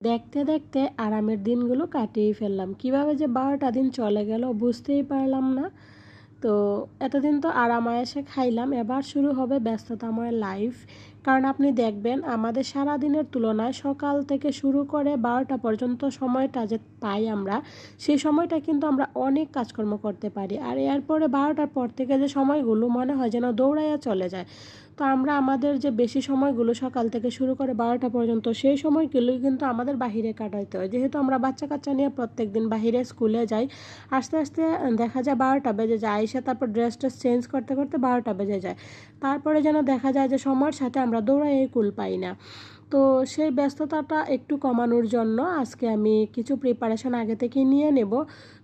দেখতে দেখতে আরামের দিনগুলো কাটিয়ে ফেললাম। কীভাবে যে বারোটা দিন চলে গেল বুঝতেই পারলাম না। তো এতদিন তো আরাম আয়েসে খাইলাম। এবার শুরু হবে ব্যস্ততাময় লাইফ কারণ আপনি দেখবেন আমাদের সারা দিনের তুলনায় সকাল থেকে শুরু করে বারোটা পর্যন্ত সময়টা যে পাই আমরা, সেই সময়টা কিন্তু আমরা অনেক কাজকর্ম করতে পারি। আর এরপরে বারোটার পর থেকে যে সময়গুলো মনে হয় যেন দৌড়াইয়া চলে যায়। তো আমরা আমাদের যে বেশি সময়গুলো সকাল থেকে শুরু করে বারোটা পর্যন্ত, সেই সময়গুলোই কিন্তু আমাদের বাহিরে কাটাইতে হয়। যেহেতু আমরা বাচ্চা কাচ্চা নিয়ে প্রত্যেক দিন বাহিরে স্কুলে যাই, আস্তে আস্তে দেখা যায় বারোটা বেজে যায় এসে তারপর ড্রেস ট্রেস চেঞ্জ করতে করতে বারোটা বেজে যায়। তারপরে যেন দেখা যায় যে সময়ের সাথে আমরা দৌড়াই কুল পাই না। তো সেই ব্যস্ততাটা একটু কমানোর জন্য আজকে আমি কিছু প্রিপারেশন আগে থেকে নিয়ে নেব।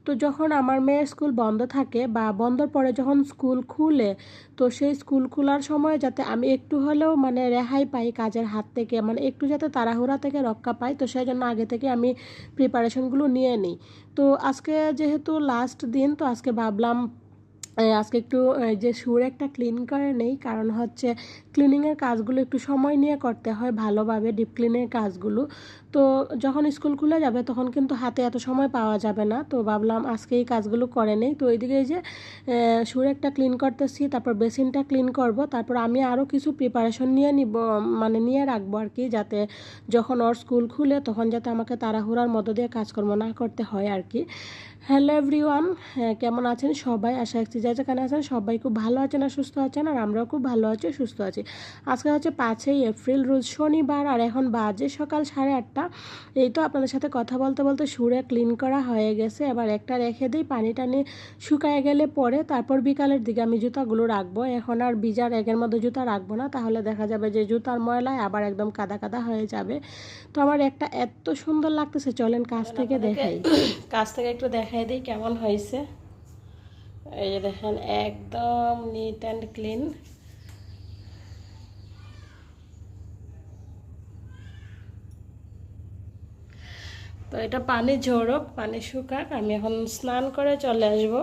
তো যখন আমার মেয়ের স্কুল বন্ধ থাকে বা বন্ধর পরে যখন স্কুল খুলে, তো সেই স্কুল খোলার সময় যাতে আমি একটু হলেও মানে রেহাই পাই কাজের হাত থেকে মানে একটু যাতে তাড়াহুড়া থেকে রক্ষা পাই, তো সেই জন্য আগে থেকে আমি প্রিপারেশনগুলো নিয়ে নিই। তো আজকে যেহেতু লাস্ট দিন, তো আজকে ভাবলাম আজকে একটু যে সুর একটা ক্লিন করে নেই, কারণ হচ্ছে ক্লিনিংয়ের কাজগুলো একটু সময় নিয়ে করতে হয় ভালোভাবে ডিপ ক্লিনের কাজগুলো। তো যখন স্কুল খুলে যাবে, তখন কিন্তু হাতে এত সময় পাওয়া যাবে না। তো ভাবলাম আজকে এই কাজগুলো করে নেই। তো ওইদিকে যে সুর একটা ক্লিন করতেছি, তারপর বেসিনটা ক্লিন করব। তারপর আমি আরও কিছু প্রিপারেশন নিয়ে নিব মানে নিয়ে রাখব আর কি, যাতে যখন ওর স্কুল খুলে, তখন যাতে আমাকে তাড়াহুড়ার মধ্য দিয়ে কাজকর্ম না করতে হয় আর কি। হ্যালো এভরিওয়ান কেমন আছেন সবাই? আশা রাখছি যা যেখানে আছেন সবাই খুব ভালো আছেন আর সুস্থ আছেন আর আমরাও খুব ভালো আছি সুস্থ আছি। আজকে হচ্ছে পাঁচই এপ্রিল রোজ শনিবার আর এখন বাজে সকাল সাড়ে আটটা। এই তো আপনাদের সাথে কথা বলতে বলতে সুরে ক্লিন করা হয়ে গেছে। এবার একটা রেখে দিই পানি টানি শুকায় গেলে পরে তারপর বিকালের দিকে আমি জুতাগুলো রাখব। এখন আর বিজার এগের মধ্যে জুতা রাখব না তাহলে দেখা যাবে যে জুতার ময়লায় আবার একদম কাদা কাদা হয়ে যাবে। তো আমার একটা এত সুন্দর লাগতেছে চলেন কাছ থেকে দেখাই। কাছ থেকে একটু দেখাই দিই কেমন হয়েছে। এই যে দেখেন, একদম নিট অ্যান্ড ক্লিন তো এটা পানি ঝরক পানি শুকাক, আমি এখন স্নান করে চলে আসব।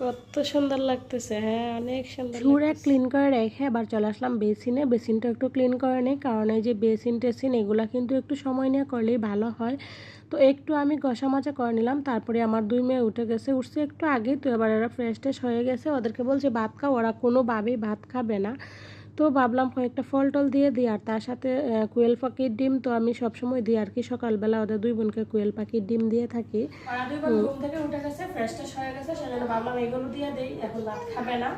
কত সুন্দর লাগতেছে হ্যাঁ অনেক সুন্দর পুরো ক্লিন করে রেখে আবার চলে আসলাম বেসিনে বেসিনটা একটু ক্লিন করে নিই কারণ এই যে বেসিন টেসিন এগুলা কিন্তু একটু সময় নিয়ে করলেই ভালো হয়। তো একটু আমি কষা মাজা করে নিলাম তারপরে আমার দুই মেয়ে উঠে গেছে। উঠছে একটু আগে তো এবার এরা ফ্রেশ ট্রেশ হয়ে গেছে। ওদেরকে বলছে ভাত খাও ওরা কোনোভাবেই ভাত খাবে না। তো ভাবলাম কয়েকটা ফল টল দিয়ে দিই, আর তার সাথে কুয়েল পাখির ডিম তো আমি সবসময় দিই, আর কি সকালবেলা ওদের দুই বোনকে কুয়েল পাখির ডিম দিয়ে থাকি। দিয়ে দিই, এখন ভাত খাবে না।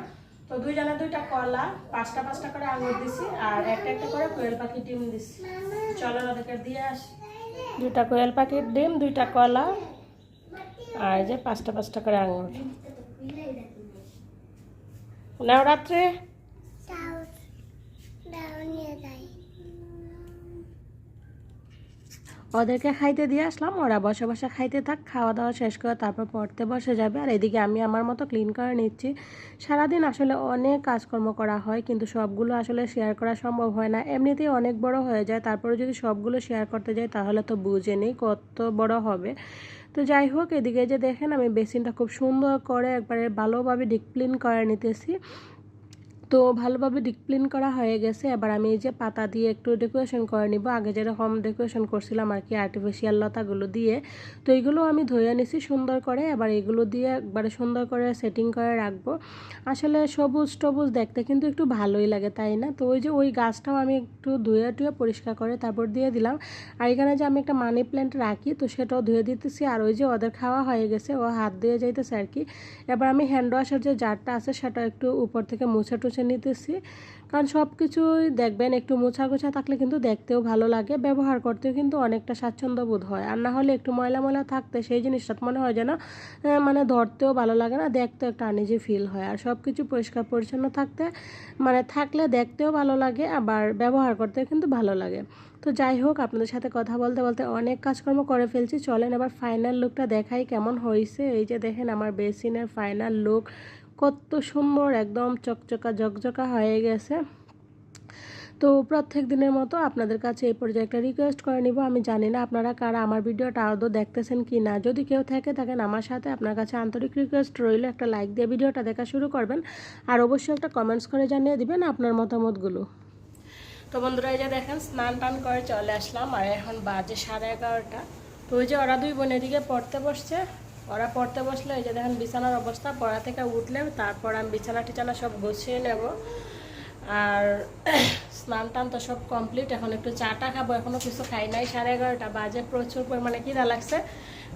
তো দুইজনে দুইটা কলা, পাঁচটা পাঁচটা করে আঙুর দিছি, আর একটা একটা করে কোয়েল পাখির ডিম দিছি। চলো ওদেরকে দিয়ে দুইটা কোয়েল পাখির ডিম, দুইটা কলা, আর যে পাঁচটা পাঁচটা করে আঙুর। নাও রাত্রে। ওদেরকে খাইতে দিয়ে আসলাম। ওরা বসে বসে খাইতে থাক খাওয়া দাওয়া শেষ করে তারপর পড়তে বসে যাবে। আর এদিকে আমি আমার মতো ক্লিন করে নিচ্ছি। সারাদিন আসলে অনেক কাজকর্ম করা হয়, কিন্তু সবগুলো আসলে শেয়ার করা সম্ভব হয় না। এমনিতেই অনেক বড় হয়ে যায়। তারপরে যদি সবগুলো শেয়ার করতে যাই, তাহলে তো বুঝে নেই কত বড় হবে। তো যাই হোক, এদিকে যে দেখেন, আমি বেসিনটা খুব সুন্দর করে একবারে ভালোভাবে ডিপ করে নিতেছি। তো ভালোভাবে ডিক্লিন করা হয়ে গেছে। এবার আমি এই যে পাতা দিয়ে একটু ডেকোরেশন করে নিব। আগে যেরকম ডেকোরেশন করছিলাম আর কি আর্টিফিশিয়াল লতাগুলো দিয়ে। তো এইগুলো আমি ধুয়ে নিছি সুন্দর করে। এবার এগুলো দিয়ে একবারে সুন্দর করে সেটিং করে রাখব। আসলে সবুজ টবুজ দেখতে কিন্তু একটু ভালোই লাগে, তাই না? তো ওই যে ওই গাছটাও আমি একটু ধুয়ে টুয়ে পরিষ্কার করে তারপর দিয়ে দিলাম। আর এখানে যে আমি একটা মানি প্ল্যান্ট রাখি, তো সেটাও ধুয়ে দিতেছি। আর ওই যে ওদের খাওয়া হয়ে গেছে, ও হাত দিয়ে যাইতেছে আর কি। এবার আমি হ্যান্ড ওয়াশের যে জারটা আছে, সেটা একটু উপর থেকে মুছে টুছে মুছে নিতেছি। কারণ সব কিছুই দেখবেন একটু মোছা গোছা থাকলে কিন্তু দেখতেও ভালো লাগে, ব্যবহার করতেও কিন্তু অনেকটা স্বাচ্ছন্দ্য বোধ হয়। আর না হলে একটু ময়লা ময়লা থাকতে সেই জিনিসটা মনে হয় যেন মানে ধরতেও ভালো লাগে না, দেখতেও একটা আনিজি ফিল হয়। আর সব কিছু পরিষ্কার পরিচ্ছন্ন থাকতে মানে থাকলে দেখতেও ভালো লাগে, আবার ব্যবহার করতেও কিন্তু ভালো লাগে। তো যাই হোক, আপনাদের সাথে কথা বলতে বলতে অনেক কাজকর্ম করে ফেলছি। চলেন এবার ফাইনাল লুকটা দেখাই কেমন হয়েছে। এই যে দেখেন আমার বেসিনের ফাইনাল লুক কত সুন্দর, একদম চকচকা, ঝকঝকা হয়ে গেছে। তো প্রত্যেক দিনের মতো আপনাদের কাছে এই পর্যায়ে একটা রিকোয়েস্ট করে নিব। আমি জানি না আপনারা কারা, আমার ভিডিওটা আদৌ দেখতেছেন কি না। যদি কেউ থেকে থাকেন আমার সাথে, আপনার কাছে আন্তরিক রিকোয়েস্ট রইল, একটা লাইক দিয়ে ভিডিওটা দেখা শুরু করবেন। আর অবশ্যই একটা কমেন্টস করে জানিয়ে দিবেন আপনার মতামতগুলো। তো বন্ধুরা, এই যে দেখেন, স্নান টান করে চলে আসলাম। আর এখন বাজে সাড়ে এগারোটা। তো ওই যে ওরা দুই বোন এদিকে পড়তে বসছে। ওরা পড়তে বসলে এই যে দেখেন বিছানার অবস্থা, পড়া থেকে উঠলে তারপর আমি বিছানা টিছানা সব গুছিয়ে নেব। আর স্নান টান তো সব কমপ্লিট এখন একটু চাটা খাব এখনও কিছু খাই নাই, সাড়ে এগারোটা বাজে প্রচুর পরিমাণে কিনা লাগছে।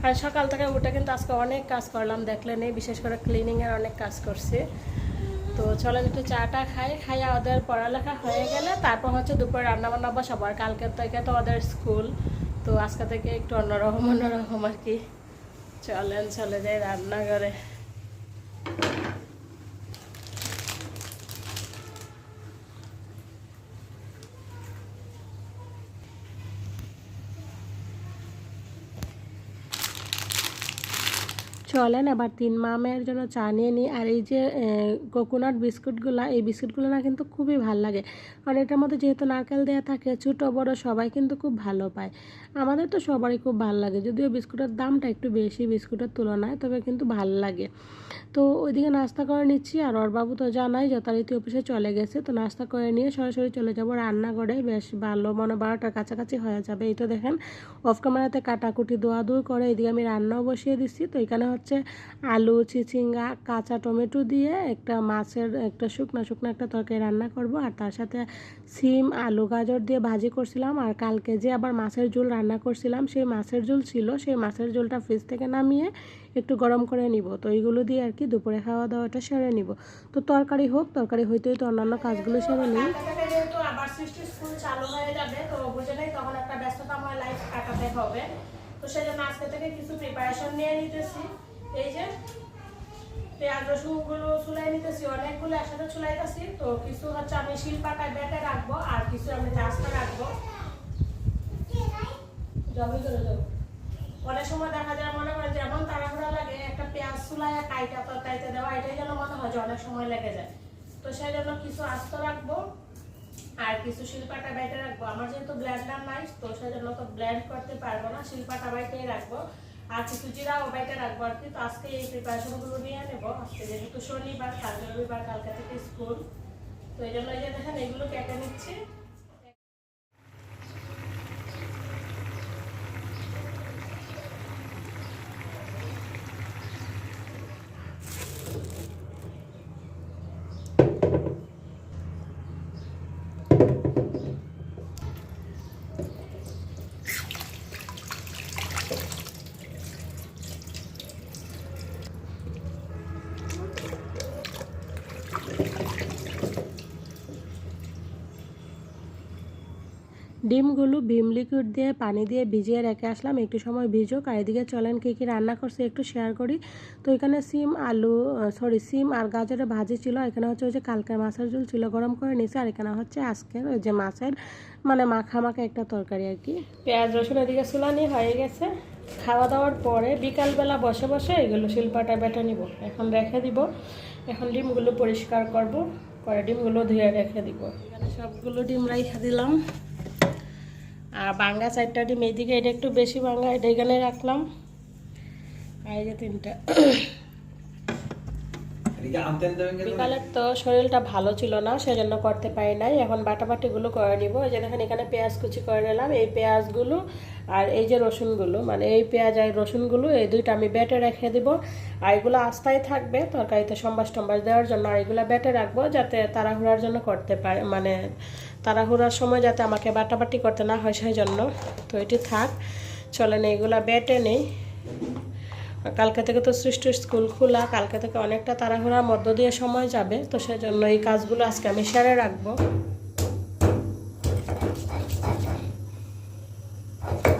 আর সকাল থেকে উঠে কিন্তু আজকে অনেক কাজ করলাম দেখলে নেই বিশেষ করে ক্লিনিংয়ের অনেক কাজ করছি। তো চলেন একটু চাটা খাই, খাইয়া ওদের পড়ালেখা হয়ে গেলে তারপর হচ্ছে দুপুরে রান্না বান্না বসাবো। আর কালকে থেকে তো ওদের স্কুল তো আজকে থেকে একটু অন্যরকম অন্যরকম আর কি। চলেন চলে যাই রান্নাঘরে চলেন এবার তিন মামের জন্য চা নিয়ে নিই। আর এই যে কোকোনাট বিস্কুটগুলো এই বিস্কুটগুলো না কিন্তু খুবই ভালো লাগে। কারণ এটার মধ্যে যেহেতু নারকেল দেওয়া থাকে, ছোটো, বড় সবাই কিন্তু খুব ভালো পায়। আমাদের তো সবারই খুব ভালো লাগে, যদিও বিস্কুটের দামটা একটু বেশি বিস্কুটের তুলনায়, তবে কিন্তু ভালো লাগে। তো ওইদিকে নাস্তা করে নিচ্ছি, আর ওর বাবু তো জানাই যথারীতি অফিসে চলে গেছে, তো নাস্তা করে নিয়ে সরাসরি চলে যাব রান্নাঘরে। বেশ ভালো, মনে বারোটার কাছাকাছি হয়ে যাবে। এই তো দেখেন অফ ক্যামেরাতে কাটাকুটি দোয়া দূর করে, এদিকে আমি রান্নাও বসিয়ে দিচ্ছি, তো এখানে হচ্ছে আলু, চিচিঙ্গা, কাঁচা টমেটো দিয়ে একটা মাছের একটা শুকনা শুকনো একটা তরকারি রান্না করব। আর তার সাথে সিম, আলু, গাজর দিয়ে ভাজি করছিলাম। আর কালকে যে আবার মাছের ঝোল রান্না করছিলাম, সেই মাছের ঝোল ছিল। সেই মাছের ঝোলটা ফ্রিজ থেকে নামিয়ে একটু গরম করে নিব। তো এইগুলো দিয়ে আর কি দুপুরে খাওয়া দাওয়াটা সেরে নিব। তো তরকারি হোক, তরকারি হইতে হইতে অন্যান্য কাজগুলো সেরে নিই। তো নেই তো সেই আজকে থেকে কিছু প্রিপারেশন নিয়ে নিতেছি। এই যে, পেঁয়াজ, রসুনগুলো চুলাই নিতেছি, অনেকগুলো একসাথে চুলাইতেছি, তো কিছু হচ্ছে আমি শিলপাটায় বেটে রাখব আর কিছু আমি চাষটা রাখব। অনেক সময় দেখা যায়, মনে করে যেমন তাড়াহুড়া লাগে, একটা পেঁয়াজ চুলায় কাইটা তরকারিতে দেওয়া, এটাই যেন মনে হয় যে অনেক সময় লেগে যায়। তো সেই জন্য কিছু আস্ত রাখব আর কিছু শিল্পাটা বাইটে রাখব। আমার যেহেতু ব্লেন্ডার নাই, তো সেই জন্য তো ব্লেন্ড করতে পারব না শিল্পাটা বাইটেই রাখব। আর কিছু জিরাও বাইটে রাখব আর কি। তো আজকে এই প্রিপারেশনগুলো নিয়ে নেব। আজকে যেহেতু শনিবার, কাল রবিবার, কালকা থেকে স্কুল। তো এই জন্য এই যে দেখেন, এগুলো কেটে নিচ্ছি। ডিমগুলো ভিম লিকুইড দিয়ে, পানি দিয়ে ভিজিয়ে রেখে আসলাম। একটু সময় ভিজুক আর এদিকে চলেন কী কী রান্না করছে একটু শেয়ার করি। তো এখানে সিম, আলু সরি সিম আর গাজরের ভাজি ছিল। এখানে হচ্ছে ওই যে কালকের মাছের ঝোল ছিল, গরম করে নিছে। আর এখানে হচ্ছে আজকের ওই যে মাছের মানে মাখা মাখা একটা তরকারি আর কি। পেঁয়াজ, রসুন এদিকে চুলানি হয়ে গেছে। খাওয়া দাওয়ার পরে বিকালবেলা বসে বসে এগুলো শিল্পাটা বেটে নিব। এখন রেখে দিব। এখন ডিমগুলো পরিষ্কার করব। পরে ডিমগুলো ধুয়ে রেখে দিব। এখানে সবগুলো ডিম রাইখা দিলাম। আর বাঙ্গা চারটা ডিম এইদিকে এটা একটু বেশি বাঙ্গা এটা এখানে রাখলাম। আর এই যে তিনটা। বিকালের তো শরীরটা ভালো ছিল না সেজন্য করতে পারি নাই। এখন বাটাবাটিগুলো করে নিব। এই যে দেখেন এখানে পেঁয়াজ কুচি করে নিলাম। এই পেঁয়াজগুলো আর এই যে রসুনগুলো মানে এই পেঁয়াজ আর রসুনগুলো এই দুইটা আমি বেটে রেখে দিব। আর এগুলো আস্তায় থাকবে তরকারিতে সম্বাস টম্বাস দেওয়ার জন্য আর এগুলো বেটে রাখব যাতে তাড়াহুড়ার জন্য করতে পারে মানে তাড়াহুড়ার সময় যাতে আমাকে বাটাবাটি করতে না হয় সেই জন্য তো এটি থাক, চলেন এইগুলা বেটে নেই। কালকে থেকে তো সৃষ্টি স্কুল খোলা, কালকে থেকে অনেকটা তাড়াহুড়ার মধ্য দিয়ে সময় যাবে, তো সেজন্য এই কাজগুলো আজকে আমি সেরে রাখব।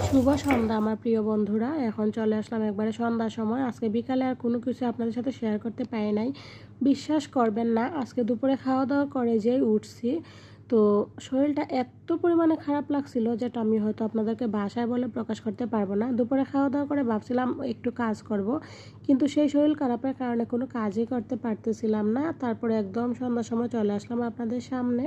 শুভ সন্ধ্যা আমার প্রিয় বন্ধুরা, এখন চলে আসলাম একবারে সন্ধ্যার সময়। আজকে বিকালে আর কোনো কিছু আপনাদের সাথে শেয়ার করতে পারি নাই। বিশ্বাস করবেন না, আজকে দুপুরে খাওয়া দাওয়া করে যেই উঠছি তো শরীরটা এত পরিমাণে খারাপ লাগছিল যেটা আমি হয়তো আপনাদেরকে বাসায় বলে প্রকাশ করতে পারব না। দুপুরে খাওয়া দাওয়া করে ভাবছিলাম একটু কাজ করব, কিন্তু সেই শরীর খারাপের কারণে কোনো কাজই করতে পারতেছিলাম না। তারপরে একদম সন্ধ্যার সময় চলে আসলাম আপনাদের সামনে।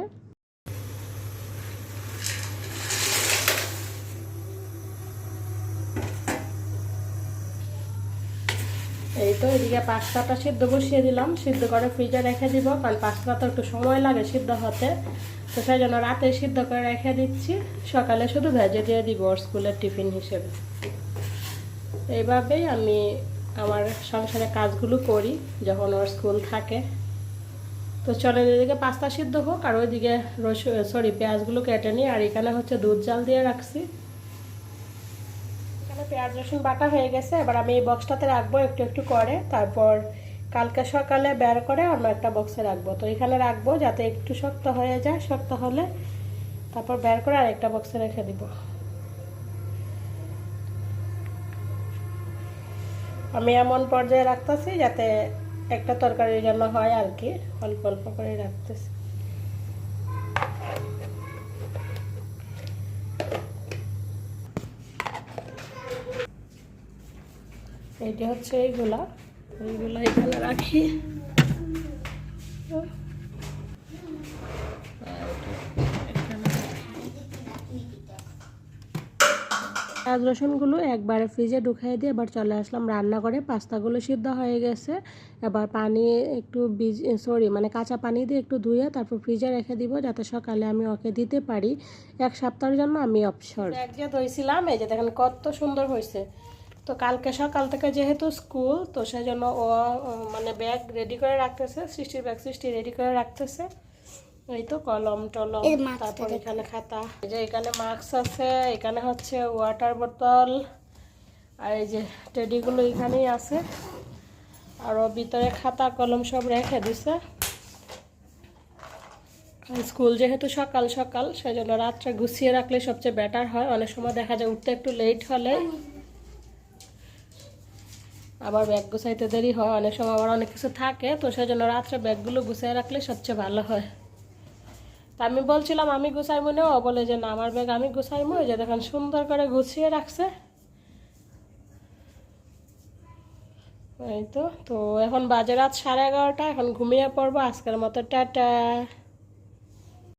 এই তো এদিকে পাস্তাটা সিদ্ধ বসিয়ে দিলাম। সিদ্ধ করে ফ্রিজে রেখে দিব। কারণ পাস্তা তো একটু সময় লাগে সিদ্ধ হতে। তো সেই জন্য রাতে সিদ্ধ করে রেখে দিচ্ছি। সকালে শুধু ভেজে দিয়ে দিব স্কুলের টিফিন হিসেবে। এইভাবেই আমি আমার সংসারে কাজগুলো করি, যখন ওর স্কুল থাকে। তো চলেন এদিকে পাস্তা সিদ্ধ হোক, আর ওইদিকে রসুন সরি পেঁয়াজগুলো কেটে নিই। আর এখানে হচ্ছে দুধ জাল দিয়ে রাখছি। এখানে পেঁয়াজ, রসুন বাটা হয়ে গেছে। এবার আমি এই বক্সটাতে রাখব একটু একটু করে। তারপর কালকে সকালে বের করে অন্য একটা বক্সে রাখব। তো এখানে রাখব যাতে একটু শক্ত হয়ে যায়। শক্ত হলে তারপর বের করে আর একটা বক্সে রেখে দিব। আমি এমন পর্যায়ে রাখতেছি যাতে একটা তরকারির জন্য হয় আর কি। অল্প অল্প করে রাখতেছি। এইটা হচ্ছে এইগুলা। এইগুলা এখানে রাখি। পেঁয়াজ রসুনগুলো একবারে ফ্রিজে ঢুকিয়ে দিয়ে এবার চলে আসলাম রান্না করে পাস্তাগুলো সিদ্ধ হয়ে গেছে। এবার পানি একটু বীজ সরি মানে কাঁচা পানি দিয়ে একটু ধুয়ে তারপর ফ্রিজে রেখে দিব যাতে সকালে আমি ওকে দিতে পারি। এক সপ্তাহের জন্য আমি অবসর। এক যে ধুইছিলাম, এই যে দেখেন কত সুন্দর হয়েছে তো কালকে সকাল থেকে যেহেতু স্কুল তো সেই জন্য ও মানে ব্যাগ রেডি করে রাখতেছে সৃষ্টির ব্যাগ সৃষ্টি রেডি করে রাখতেছে। এই তো কলম টলম তারপর এখানে খাতা। এই যে এখানে মাস্ক আছে এখানে হচ্ছে ওয়াটার বোতল আর এই যে টেডিগুলো এখানেই আছে। আরও ভিতরে খাতা কলম সব রেখে দিছে। স্কুল যেহেতু সকাল সকাল সেই জন্য রাত্রে গুছিয়ে রাখলে সবচেয়ে বেটার হয়। অনেক সময় দেখা যায় উঠতে একটু লেট হলে। আবার ব্যাগ গুছাইতে দেরি হয়, অনেক সময় আবার অনেক কিছু থাকে, তো সেই জন্য রাত্রে ব্যাগগুলো গুছিয়ে রাখলে সবচেয়ে ভালো হয়। তা আমি বলছিলাম, আমি গুছাই মনে ও বলে যে, না, আমার ব্যাগ আমি গুছাইমো এই যে দেখেন সুন্দর করে গুছিয়ে রাখছে। এই তো তো এখন বাজে রাত সাড়ে এগারোটা, এখন ঘুমিয়ে পড়ব আজকের মতো, টাটা।